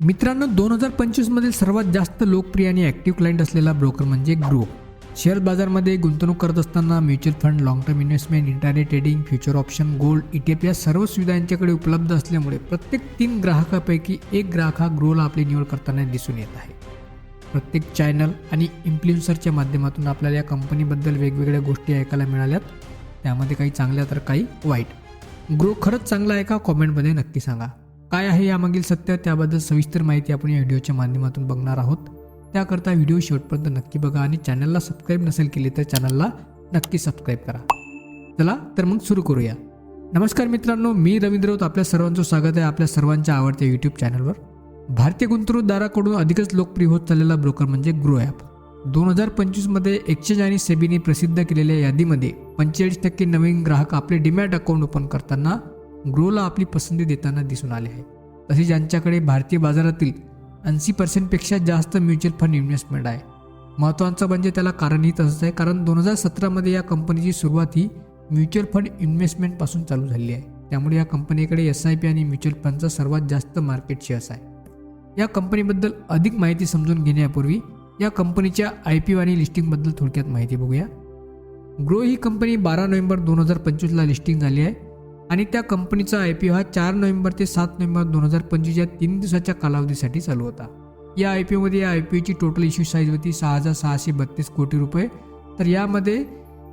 मित्रांनो दोन हजार पंचवीसमधील सर्वात जास्त लोकप्रिय आणि ॲक्टिव्ह क्लायंट असलेला ब्रोकर म्हणजे ग्रो शेअर बाजारमध्ये गुंतवणूक करत असताना mutual fund long term investment internet trading future option gold E T F या सर्व सुविधा यांच्याकडे उपलब्ध असल्यामुळे प्रत्येक तीन ग्राहकापैकी एक ग्राहक हा ग्रोला आपली निवड करताना दिसून येत आहे. प्रत्येक चॅनल आणि इन्फ्लुएन्सरच्या माध्यमातून आपल्याला या कंपनीबद्दल वेगवेगळ्या गोष्टी ऐकायला मिळाल्यात. त्यामध्ये काही चांगल्या तर काही वाईट. ग्रो खरंच चांगला आहे का? कॉमेंटमध्ये नक्की सांगा. काय आहे यामागील सत्य? त्याबद्दल सविस्तर माहिती आपण या व्हिडिओच्या माध्यमातून बघणार आहोत. त्याकरता व्हिडिओ शेवटपर्यंत नक्की बघा आणि चॅनलला सबस्क्राईब नसेल केले तर चॅनलला नक्की सबस्क्राईब करा. चला तर मग सुरू करूया. नमस्कार मित्रांनो मी रवींद्र राऊत. आपल्या सर्वांचं स्वागत आहे आपल्या सर्वांच्या आवडत्या यूट्यूब चॅनलवर भारतीय गुंतवणूकदाराकडून अधिकच लोकप्रिय होत चाललेला ब्रोकर म्हणजे ग्रो ॲप दोन हजार पंचवीसमध्ये एक्सचेंज आणि सेबीने प्रसिद्ध केलेल्या यादीमध्ये पंचेचाळीस टक्के नवीन ग्राहक आपले डिमॅट अकाउंट ओपन करताना ग्रोला आपली पसंती देताना दिसून आले आहे. तसेच ज्यांच्याकडे भारतीय बाजारातील ऐंशी पर्सेंटपेक्षा जास्त म्युच्युअल फंड इन्व्हेस्टमेंट आहे. महत्त्वाचं म्हणजे त्याला कारणही तसंच आहे कारण दोन हजार सतरामध्ये या कंपनीची सुरुवात ही म्युच्युअल फंड इन्व्हेस्टमेंटपासून चालू झाली आहे. त्यामुळे या कंपनीकडे एस आय पी आणि म्युच्युअल फंडचा सर्वात जास्त मार्केट शेअर्स आहे. या कंपनीबद्दल अधिक माहिती समजून घेण्यापूर्वी या कंपनीच्या आय पी ओ आणि लिस्टिंगबद्दल थोडक्यात माहिती बघूया. ग्रो ही कंपनी बारा नोव्हेंबर दोन हजार पंचवीसला लिस्टिंग झाली आहे. आणि त्या कंपनीचा आय पी ओ हा चार नोव्हेंबर ते सात नोव्हेंबर दोन हजार पंचवीस या तीन दिवसाच्या कालावधीसाठी चालू होता. या आय पी ओमध्ये या आय पी ओची टोटल इश्यू साईज होती सहा हजार सहाशे बत्तीस कोटी रुपये. तर यामध्ये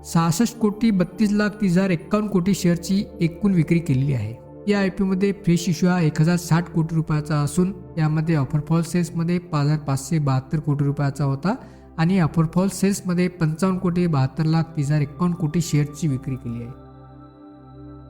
सहासष्ट कोटी बत्तीस लाख तीस हजार एक्कावन्न कोटी शेअरची एकूण विक्री केलेली आहे. या आय पी ओमध्ये फ्रेश इश्यू हा एक हजार साठ कोटी रुपयाचा असून यामध्ये ऑफर फॉल सेल्समध्ये पाच हजार पाचशे बहात्तर कोटी रुपयाचा होता आणि ऑफर फॉल सेल्समध्ये पंचावन्न कोटी बहात्तर लाख तीस हजार एक्कावन्न कोटी शेअरची विक्री केली आहे.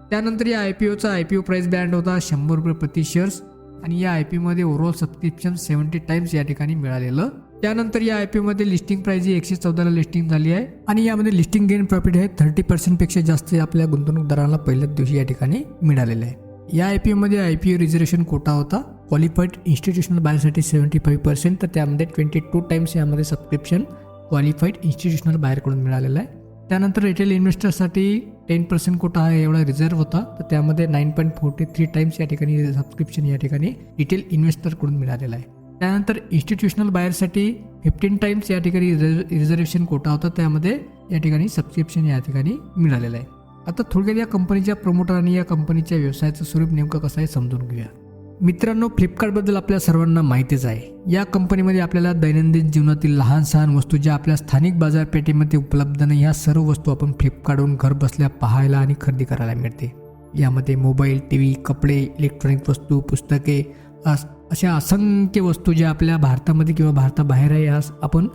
त्यानंतर या I P Ocha I P O price band होता शंभर रुपये प्रति शेअर्स आणि या आय पी मध्ये ओव्हरऑल सबस्क्रिप्शन सेव्हन्टी टाइम्स या ठिकाणी मिळालेलं. त्यानंतर या आय पी मध्ये लिस्टिंग प्राइस ही एकशे चौदाला लिस्टिंग झाली आहे आणि यामध्ये लिस्टिंग गेन प्रॉफिट आहे थर्टी पर्सेंटपेक्षा जास्त आपल्या गुंतवणूकदारांना पहिल्याच दिवशी या ठिकाणी मिळालेलं आहे. या आय पी ओमध्ये I P O reservation quota होता. क्वालिफाईड इन्स्टिट्यूशनल बायरसाठी सेव्हन्टी फाईव्ह पर्सेंट तर त्यामध्ये ट्वेंटी टू टाइम्स यामध्ये सबस्क्रिप्शन क्वालिफाईड इन्स्टिट्यूशनल बाहेरकडून मिळालेलं आहे. त्यानंतर रिटेल इन्व्हेस्टरसाठी टेन पर्सेंट कोटा हा एवढा रिझर्व्ह होता. तर त्यामध्ये nine point forty three times या ठिकाणी सबस्क्रिप्शन या ठिकाणी रिटेल इन्व्हेस्टरकडून मिळालेला आहे. त्यानंतर इन्स्टिट्यूशनल बायरसाठी फिफ्टीन टाइम्स या ठिकाणी रिझर्वेशन कोटा होता. त्यामध्ये या ठिकाणी सबस्क्रिप्शन या ठिकाणी मिळालेलं आहे. आता थोडक्यात या कंपनीच्या प्रमोटर आणि या कंपनीच्या व्यवसायाचं स्वरूप नेमकं कसं आहे समजून घेऊया. मित्रांनो फ्लिपकार्टबद्दल आपल्या सर्वांना माहितीच आहे. या कंपनीमध्ये आपल्याला दैनंदिन जीवनातील लहान सहान वस्तू ज्या आपल्या स्थानिक बाजारपेठेमध्ये उपलब्ध नाही ह्या सर्व वस्तू आपण फ्लिपकार्टवरून घर बसल्या पाहायला आणि खरेदी करायला मिळते. यामध्ये मोबाईल टी व्ही कपडे इलेक्ट्रॉनिक वस्तू पुस्तके अशा असंख्य वस्तू ज्या आपल्या भारतामध्ये किंवा भारताबाहेर आहे यास आपण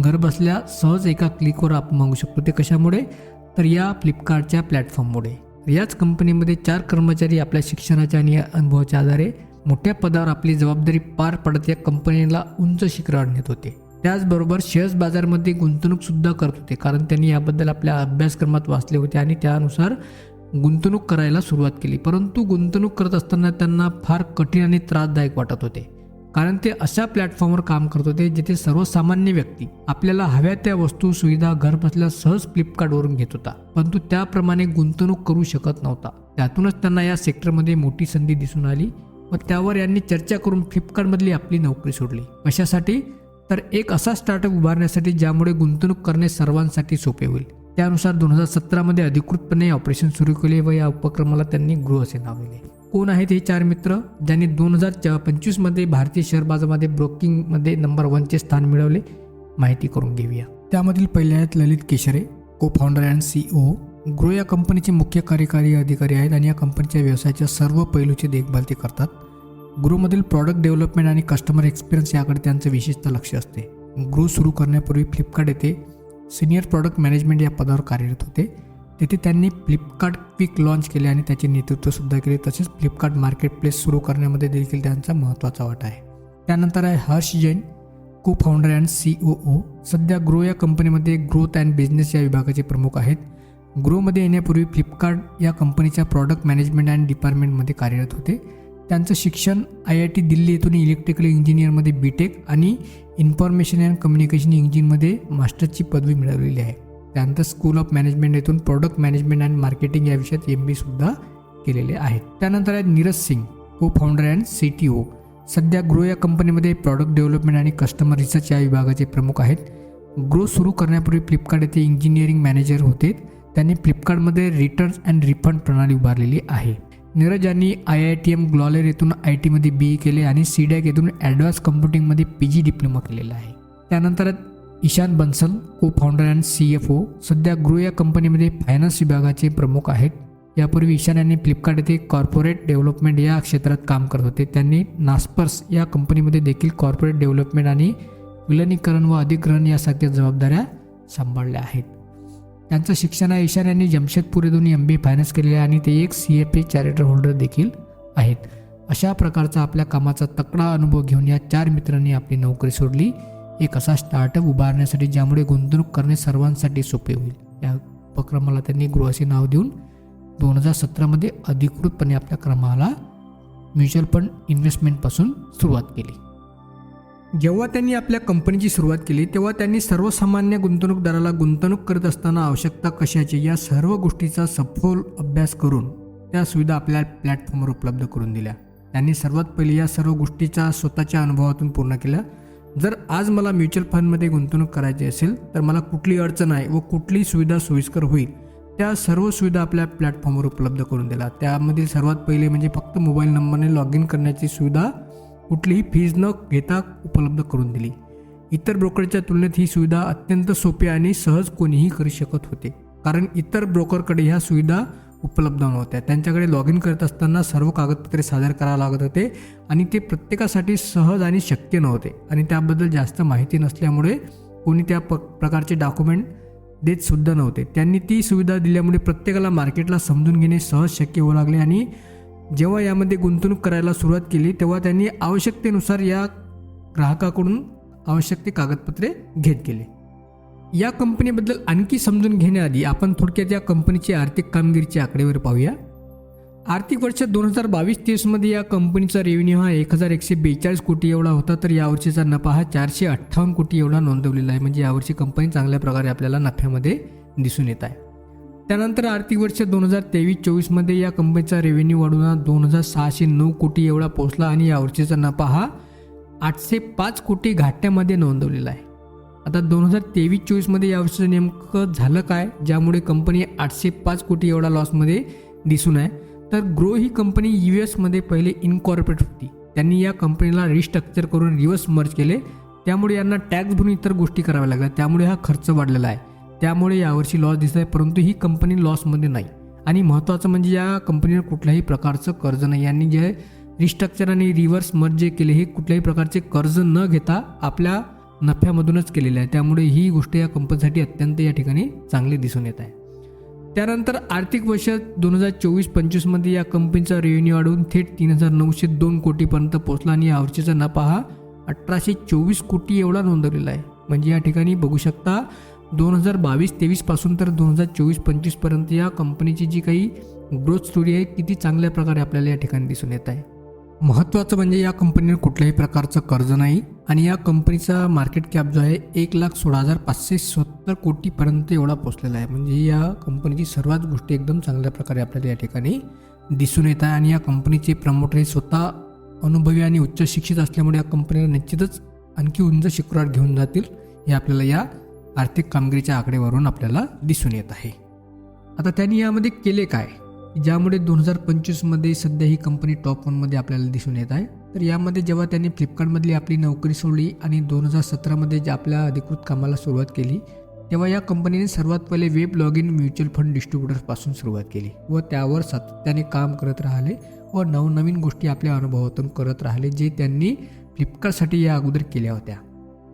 घर बसल्या सहज एका क्लिकवर आपण मागू शकतो. ते कशामुळे? तर या फ्लिपकार्टच्या प्लॅटफॉर्ममुळे. याच कंपनीमध्ये चार कर्मचारी आपल्या शिक्षणाच्या आणि अनुभवाच्या आधारे मोठ्या पदावर आपली जबाबदारी पार पडत या कंपनीला उंच शिखरावर नेत होते. त्याचबरोबर शेअर्स बाजारमध्ये गुंतवणूक सुद्धा करत होते कारण त्यांनी याबद्दल आपल्या अभ्यासक्रमात वाचले होते आणि त्यानुसार गुंतवणूक करायला सुरुवात केली. परंतु गुंतवणूक करत असताना त्यांना फार कठीण आणि त्रासदायक वाटत होते कारण ते अशा प्लॅटफॉर्मवर काम करत होते जिथे सर्वसामान्य व्यक्ती आपल्याला हव्या त्या वस्तू सुविधा घर बसल्या सहज फ्लिपकार्टवरून घेत होता. परंतु त्याप्रमाणे गुंतवणूक करू शकत नव्हता. त्यातूनच त्यांना या सेक्टरमध्ये मोठी संधी दिसून आली. व त्यावर यांनी चर्चा करून फ्लिपकार्टमधली आपली नोकरी सोडली. कशासाठी? तर एक असा स्टार्टअप उभारण्यासाठी ज्यामुळे गुंतवणूक करणे सर्वांसाठी सोपे होईल. त्यानुसार दोन हजार सतरामध्ये अधिकृतपणे ऑपरेशन सुरू केले व या उपक्रमाला त्यांनी गृह असे नाव दिले. कोण आहेत हे चार मित्र? ज्यांनी दोन हजार पंचवीसमध्ये भारतीय शेअर बाजारामध्ये ब्रोकिंगमध्ये नंबर वनचे स्थान मिळवले? माहिती करून घेऊया. त्यामधील पहिल्या आहेत ललित केशरे को फाउंडर अँड सीईओ ग्रो या कंपनीचे मुख्य कार्यकारी अधिकारी आहेत आणि या कंपनीच्या व्यवसायाच्या सर्व पैलूची देखभाल ते करतात. ग्रोमधील प्रॉडक्ट डेव्हलपमेंट आणि कस्टमर एक्सपिरियन्स याकडे त्यांचं विशेषतः लक्ष असते. ग्रो सुरू करण्यापूर्वी फ्लिपकार्ट येथे सिनियर प्रॉडक्ट मॅनेजमेंट या पदावर कार्यरत होते. तेथे त्यांनी फ्लिपकार्ट क्विक लॉन्च केले आणि त्याचे नेतृत्वसुद्धा केले. तसेच फ्लिपकार्ट मार्केट प्लेस सुरू करण्यामध्ये देखील त्यांचा महत्त्वाचा वाटा आहे. त्यानंतर आहे Harsh Jain co founder and C O O सध्या ग्रो या कंपनीमध्ये ग्रोथ अँड बिझनेस या विभागाचे प्रमुख आहेत. ग्रोमध्ये येण्यापूर्वी फ्लिपकार्ट या कंपनीच्या प्रॉडक्ट मॅनेजमेंट अँड डिपार्टमेंटमध्ये कार्यरत होते. त्यांचं शिक्षण आय आय टी दिल्ली येथून इलेक्ट्रिकल इंजिनियरमध्ये बी टेक आणि इन्फॉर्मेशन अँड कम्युनिकेशन इंजिनमध्ये मास्टरची पदवी मिळवलेली आहे. त्यानंतर स्कूल ऑफ मॅनेजमेंट येथून प्रॉडक्ट मॅनेजमेंट अँड मार्केटिंग या विषयात एम बीसुद्धा केलेले आहेत. त्यानंतर आहेत Neeraj Singh co founder and C T O सध्या ग्रो या कंपनीमध्ये प्रॉडक्ट डेव्हलपमेंट आणि कस्टमर रिसर्च या विभागाचे प्रमुख आहेत. ग्रो सुरू करण्यापूर्वी फ्लिपकार्ट येथे इंजिनिअरिंग मॅनेजर होते. त्यांनी फ्लिपकार्टमध्ये रिटर्न्स अँड रिफंड प्रणाली उभारलेली आहे. नीरज यांनी I I T M Gwalior येथून आय टीमध्ये बी ई केले आणि सी डॅक येथून ॲडव्हान्स कम्प्युटिंगमध्ये पी जी डिप्लोमा केलेला आहे. त्यानंतर Ishan Bansal co founder and C F O सध्या ग्रो या कंपनीमध्ये फायनान्स विभागाचे प्रमुख आहेत. यापूर्वी ईशान यांनी फ्लिपकार्ट येथे कॉर्पोरेट डेव्हलपमेंट या क्षेत्रात काम करत होते. त्यांनी नास्पर्स या कंपनीमध्ये देखील कॉर्पोरेट डेव्हलपमेंट आणि विलनीकरण व अधिग्रहण यासारख्या जबाबदाऱ्या सांभाळल्या आहेत. त्यांचं शिक्षण आहे. ईशान यांनी जमशेदपूर येथून एम बी ए फायनान्स केलेले आहे आणि ते एक C F A charter holder देखील आहेत. अशा प्रकारचा आपल्या कामाचा तकडा अनुभव घेऊन या चार मित्रांनी आपली नोकरी सोडली. एक असा स्टार्टअप उभारण्यासाठी ज्यामुळे गुंतवणूक करणे सर्वांसाठी सोपे होईल. या उपक्रमाला त्यांनी गृह नाव देऊन दोन हजार सतरामध्ये अधिकृतपणे आपल्या क्रमाला म्युच्युअल फंड इन्व्हेस्टमेंटपासून सुरुवात केली. जेव्हा त्यांनी आपल्या कंपनीची सुरुवात केली तेव्हा त्यांनी सर्वसामान्य गुंतवणूकदाराला गुंतवणूक करत असताना आवश्यकता कशाची या सर्व गोष्टीचा सखोल अभ्यास करून त्या सुविधा आपल्या प्लॅटफॉर्मवर उपलब्ध करून दिल्या. त्यांनी सर्वात पहिले या सर्व गोष्टीचा स्वतःच्या अनुभवातून पूर्ण केल्या जर आज मला म्युच्युअल फंडमध्ये गुंतवणूक करायची असेल तर मला कुठली अडचण आहे व कुठली सुविधा सोयीस्कर होईल त्या सर्व सुविधा आपल्या प्लॅटफॉर्मवर उपलब्ध करून दिल्या. त्यामधील सर्वात पहिले म्हणजे फक्त मोबाईल नंबरने लॉग इन करण्याची सुविधा कुठलीही फीज न घेता उपलब्ध करून दिली. इतर ब्रोकरच्या तुलनेत ही सुविधा अत्यंत सोपी आणि सहज कोणीही करू शकत होते. कारण इतर ब्रोकरकडे ह्या सुविधा उपलब्ध नव्हत्या. त्यांच्याकडे लॉग इन करत असताना सर्व कागदपत्रे सादर करावे लागत होते आणि ते प्रत्येकासाठी सहज आणि शक्य नव्हते. आणि त्याबद्दल जास्त माहिती नसल्यामुळे कोणी त्या प प्रकारचे डॉक्युमेंट देत सुद्धा नव्हते. त्यांनी ती सुविधा दिल्यामुळे प्रत्येकाला मार्केटला समजून घेणे सहज शक्य होऊ लागले आणि जेव्हा यामध्ये गुंतवणूक करायला सुरुवात केली तेव्हा त्यांनी आवश्यकतेनुसार या ग्राहकाकडून आवश्यक ते कागदपत्रे घेत गेले. या कंपनीबद्दल आणखी समजून घेण्याआधी आपण थोडक्यात या कंपनीची आर्थिक कामगिरीची आकडेवारी पाहूया. आर्थिक वर्ष दोन हजार बावीस तेवीसमध्ये या कंपनीचा रेव्हेन्यू हा एक हजार एकशे बेचाळीस कोटी एवढा होता तर यावर्षीचा नफा हा चारशे अठ्ठावन्न कोटी एवढा नोंदवलेला आहे. म्हणजे यावर्षी कंपनी चांगल्या प्रकारे आपल्याला नफ्यामध्ये दिसून येत आहे. त्यानंतर आर्थिक वर्ष दोन हजार तेवीस चोवीसमध्ये या कंपनीचा रेव्हेन्यू वाढून दोन हजार सहाशे नऊ कोटी एवढा पोहोचला आणि यावर्षीचा नफा हा आठशे पाच कोटी घाट्यामध्ये नोंदवलेला आहे. आता दोन हजार तेवीस चोवीसमध्ये यावर्षीचं नेमकं झालं काय ज्यामुळे कंपनी आठशे पाच कोटी एवढा लॉसमध्ये दिसून आहे. तर ग्रो ही कंपनी यू एसमध्ये पहिले इनकॉर्पोरेट होती. त्यांनी या कंपनीला रिस्ट्रक्चर करून रिव्हर्स मर्ज केले. त्यामुळे यांना टॅक्स भरून इतर गोष्टी कराव्या लागल्या. त्यामुळे हा खर्च वाढलेला आहे. त्यामुळे यावर्षी लॉस दिसत आहे परंतु ही कंपनी लॉसमध्ये नाही. आणि महत्त्वाचं म्हणजे या कंपनीवर कुठल्याही प्रकारचं कर्ज नाही. यांनी जे रिस्ट्रक्चर आणि रिव्हर्स मर्ज जे केले हे कुठल्याही प्रकारचे कर्ज न घेता आपल्या नफ्यामधूनच केलेले आहे. त्यामुळे ही गोष्ट या कंपनीसाठी अत्यंत या ठिकाणी चांगली दिसून येत आहे. त्यानंतर आर्थिक वर्ष दोन हजार चोवीस पंचवीसमध्ये या कंपनीचा रेव्हेन्यू वाढवून थेट तीन हजार नऊशे दोन कोटीपर्यंत पोहोचला आणि यावर्षीचा नफा हा अठराशे चोवीस कोटी एवढा नोंदवलेला आहे. म्हणजे या ठिकाणी बघू शकता दोन हजार बावीस तेवीसपासून तर दोन हजार चोवीस पंचवीसपर्यंत या कंपनीची जी काही ग्रोथ स्टोरी आहे किती चांगल्या प्रकारे आपल्याला या ठिकाणी दिसून येत आहे. महत्त्वाचं म्हणजे या कंपनीवर कुठल्याही प्रकारचं कर्ज नाही आणि या कंपनीचा मार्केट कॅप जो आहे एक लाख सोळा हजार पाचशे सत्तर कोटीपर्यंत एवढा पोचलेला आहे. म्हणजे या कंपनीची सर्वच गोष्टी एकदम चांगल्या प्रकारे आपल्याला या ठिकाणी दिसून येत आहे आणि या कंपनीचे प्रमोटर हे स्वतः अनुभवी आणि उच्च शिक्षित असल्यामुळे या कंपनीला निश्चितच आणखी उंच शिखरावर घेऊन जातील हे आपल्याला या आर्थिक कामगिरीच्या आकडेवरून आपल्याला दिसून येत आहे. आता त्यांनी यामध्ये केले काय? ज्यामुळे दोन हजार पंचवीसमध्ये सध्या ही कंपनी टॉप वनमध्ये आपल्याला दिसून येत आहे. तर यामध्ये जेव्हा त्यांनी फ्लिपकार्टमधली आपली नोकरी सोडली आणि दोन हजार सतरामध्ये जे आपल्या अधिकृत कामाला सुरुवात केली तेव्हा या कंपनीने सर्वात पहिले web log in mutual fund डिस्ट्रीब्युटरपासून सुरुवात केली व त्यावर सातत्याने काम करत राहिले व नवनवीन गोष्टी आपल्या अनुभवातून करत राहिले जे त्यांनी फ्लिपकार्टसाठी या अगोदर केल्या होत्या.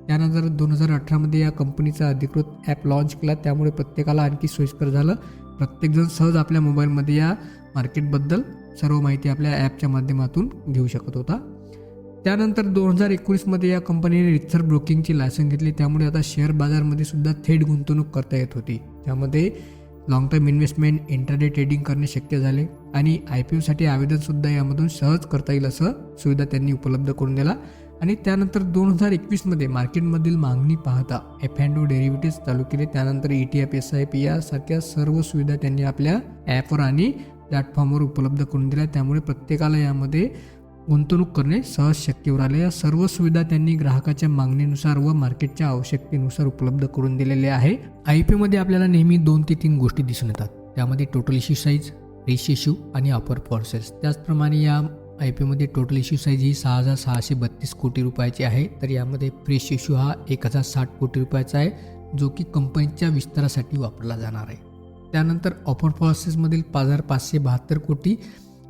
त्यानंतर दोन हजार अठरामध्ये या कंपनीचा अधिकृत ॲप लॉन्च केला. त्यामुळे प्रत्येकाला आणखी सोयीस्कर झालं. प्रत्येकजण सहज आपल्या मोबाईलमध्ये या मार्केटबद्दल सर्व माहिती आपल्या ॲपच्या माध्यमातून घेऊ शकत होता. त्यानंतर दोन हजार एकोणीसमध्ये या कंपनीने रिथर ब्रोकिंगची लायसन घेतली. त्यामुळे आता शेअर बाजारमध्ये सुद्धा थेट गुंतवणूक करता येत होती. त्यामध्ये long term investment intraday trading करणे शक्य झाले आणि आय पी ओसाठी आवेदनसुद्धा यामधून सहज करता येईल असं सुविधा त्यांनी उपलब्ध करून दिला. आणि त्यानंतर दोन हजार एकवीसमध्ये मार्केटमधील मागणी पाहता एफ अँड ओ डेरिव्हेटिव्ह चालू केले त्यानंतर E T F S I P यासारख्या सर्व सुविधा त्यांनी आपल्या ॲपवर आणि प्लॅटफॉर्मवर उपलब्ध करून दिल्या. त्यामुळे प्रत्येकाला यामध्ये गुंतवणूक करणे सहज शक्यवर आले. या सर्व सुविधा त्यांनी ग्राहकाच्या मागणीनुसार व मार्केटच्या आवश्यकतेनुसार उपलब्ध करून दिलेले आहे. आय पी मध्ये आपल्याला नेहमी दोन ते तीन गोष्टी दिसून येतात. त्यामध्ये total issue size fresh issue आणि ऑफर फॉर सेल्स त्याचप्रमाणे या आय पी मध्ये टोटल इश्यू साईज ही सहा हजार सहाशे बत्तीस कोटी रुपयाची आहे. तर यामध्ये फ्रेश इश्यू हा एक हजार साठ कोटी रुपयाचा आहे जो की कंपनीच्या विस्तारासाठी वापरला जाणार आहे. त्यानंतर ऑफर फॉर्सेसमधील पाच हजार पाचशे बहात्तर कोटी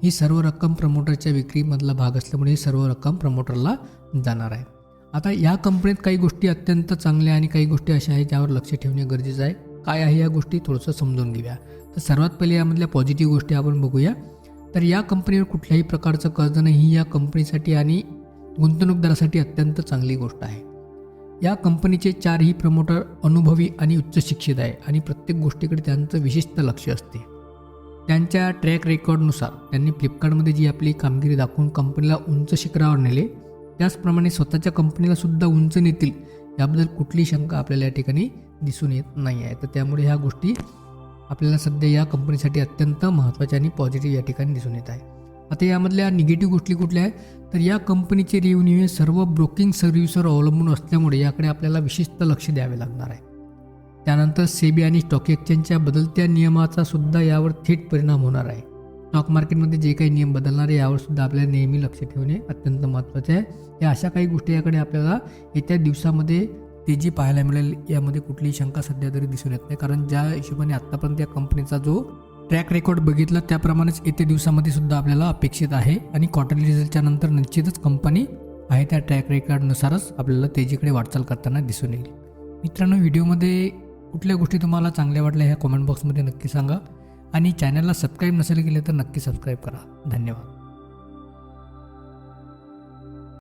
ही सर्व रक्कम प्रमोटरच्या विक्रीमधला भाग असल्यामुळे ही सर्व रक्कम प्रमोटरला जाणार आहे. आता या कंपनीत काही गोष्टी अत्यंत चांगल्या आणि काही गोष्टी अशा आहेत ज्यावर लक्ष ठेवणे गरजेचं आहे. काय आहे या गोष्टी थोडंसं समजून घेऊया. तर सर्वात पहिले यामधल्या पॉझिटिव्ह गोष्टी आपण बघूया. तर या कंपनीवर कुठल्याही प्रकारचं कर्ज नाही ही या कंपनीसाठी आणि गुंतवणूकदारासाठी अत्यंत चांगली गोष्ट आहे. या कंपनीचे चारही प्रमोटर अनुभवी आणि उच्च शिक्षित आहे आणि प्रत्येक गोष्टीकडे त्यांचं विशिष्ट लक्ष असते. त्यांच्या ट्रॅक रेकॉर्डनुसार त्यांनी फ्लिपकार्टमध्ये जी आपली कामगिरी दाखवून कंपनीला उंच शिखरावर नेले त्याचप्रमाणे स्वतःच्या कंपनीला सुद्धा उंच नेतील याबद्दल कुठलीही शंका आपल्याला या ठिकाणी दिसून येत नाही आहे. तर त्यामुळे ह्या गोष्टी आपल्याला सध्या या कंपनीसाठी अत्यंत महत्त्वाच्या आणि पॉझिटिव्ह या ठिकाणी दिसून येत आहे. आता यामधल्या निगेटिव्ह गोष्टी कुठल्या आहेत? तर या कंपनीचे रेव्हन्यू हे सर्व ब्रोकिंग सर्व्हिसवर अवलंबून असल्यामुळे याकडे आपल्याला विशिष्ट लक्ष द्यावे लागणार आहे. त्यानंतर सेबी आणि स्टॉक एक्सचेंजच्या बदलत्या नियमाचा सुद्धा यावर थेट परिणाम होणार आहे. स्टॉक मार्केटमध्ये जे काही नियम बदलणार आहे यावर सुद्धा आपल्याला नेहमी लक्ष ठेवणे अत्यंत महत्त्वाचे आहे. या अशा काही गोष्टी याकडे आपल्याला येत्या दिवसामध्ये तेजी पाहायला मिळेल यामध्ये कुठलीही शंका सध्या तरी दिसून येत नाही. कारण ज्या हिशोबाने आत्तापर्यंत या कंपनीचा जो ट्रॅक रेकॉर्ड बघितला त्याप्रमाणेच येत्या दिवसामध्ये सुद्धा आपल्याला अपेक्षित आहे आणि क्वार्टरली रिझल्टच्या नंतर निश्चितच कंपनी आहे त्या ट्रॅक रेकॉर्डनुसारच आपल्याला तेजीकडे वाटचाल करताना दिसून येईल. मित्रांनो व्हिडिओमध्ये कुठल्या गोष्टी तुम्हाला चांगल्या वाटल्या ह्या कॉमेंट बॉक्समध्ये नक्की सांगा आणि चॅनलला सबस्क्राईब नसेल केले तर नक्की सबस्क्राईब करा. धन्यवाद.